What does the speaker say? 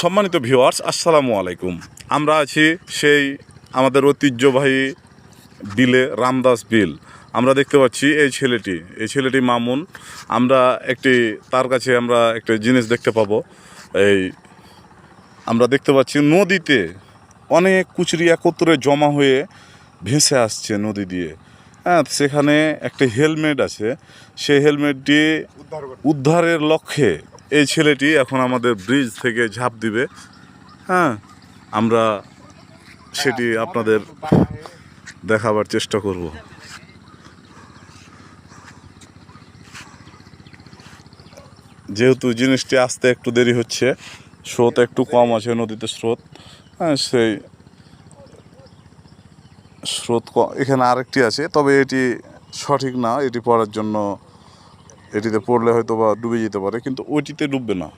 সম্মানিত ভিউয়ার্স আসসালামু আলাইকুম। আমরা আছি সেই আমাদের ঐতিহ্যবাহী বিলে রামদাস বিল। আমরা দেখতে পাচ্ছি এই ছেলেটি। এই ছেলেটি মামুন। আমরা একটি তার কাছে আমরা একটা জিনিস দেখতে পাবো। এই আমরা দেখতে পাচ্ছি নদীতে অনেক কুচরি একত্রে জমা হয়ে ভেসে আসছে নদী দিয়ে। হ্যাঁ সেখানে একটা হেলমেট আছে। সেই হেলমেটটি উদ্ধারের লক্ষ্যে এই ছেলেটি এখন আমাদের ব্রিজ থেকে ঝাঁপ দিবে। হ্যাঁ আমরা সেটি আপনাদের দেখাবার চেষ্টা করব। যেহেতু জিনিসটি আসতে একটু দেরি হচ্ছে, স্রোত একটু কম আছে নদীতে স্রোত। হ্যাঁ সেই স্রোত এখানে আরেকটি আছে, তবে এটি সঠিক না, এটি পড়ার জন্য এটিতে পড়লে হয়তো বা ডুবে যেতে পারে কিন্তু ওইটিতে ডুববে না।